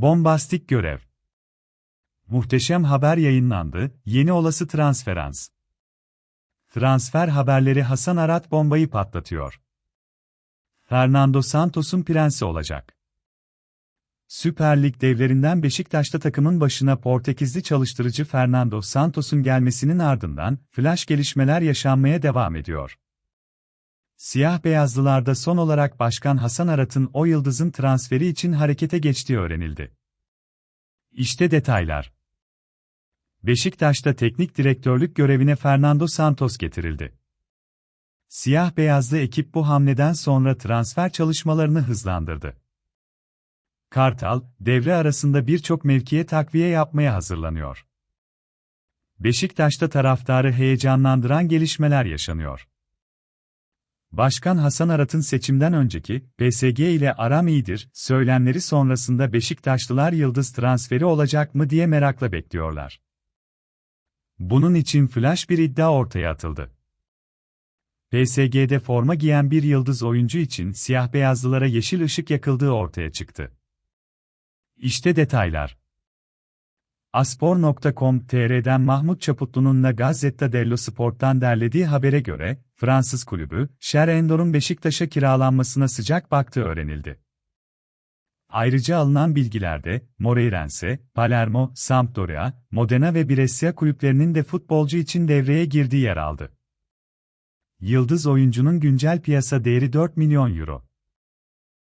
Bombastik görev. Muhteşem haber yayınlandı, yeni olası transferans. Transfer haberleri Hasan Arat bombayı patlatıyor. Fernando Santos'un prensi olacak. Süper Lig devlerinden Beşiktaş'ta takımın başına Portekizli çalıştırıcı Fernando Santos'un gelmesinin ardından flash gelişmeler yaşanmaya devam ediyor. Siyah beyazlılarda son olarak Başkan Hasan Arat'ın o yıldızın transferi için harekete geçtiği öğrenildi. İşte detaylar. Beşiktaş'ta teknik direktörlük görevine Fernando Santos getirildi. Siyah beyazlı ekip bu hamleden sonra transfer çalışmalarını hızlandırdı. Kartal, devre arasında birçok mevkiye takviye yapmaya hazırlanıyor. Beşiktaş'ta taraftarı heyecanlandıran gelişmeler yaşanıyor. Başkan Hasan Arat'ın seçimden önceki PSG ile aram iyidir söylemleri sonrasında Beşiktaşlılar yıldız transferi olacak mı diye merakla bekliyorlar. Bunun için flash bir iddia ortaya atıldı. PSG'de forma giyen bir yıldız oyuncu için siyah beyazlılara yeşil ışık yakıldığı ortaya çıktı. İşte detaylar. Aspor.com.tr'den Mahmut Çaputlu'nun La Gazzetta dello Sport'tan derlediği habere göre, Fransız kulübü, Şer Endor'un Beşiktaş'a kiralanmasına sıcak baktığı öğrenildi. Ayrıca alınan bilgilerde, Moreirense, Palermo, Sampdoria, Modena ve Brescia kulüplerinin de futbolcu için devreye girdiği yer aldı. Yıldız oyuncunun güncel piyasa değeri 4 milyon euro.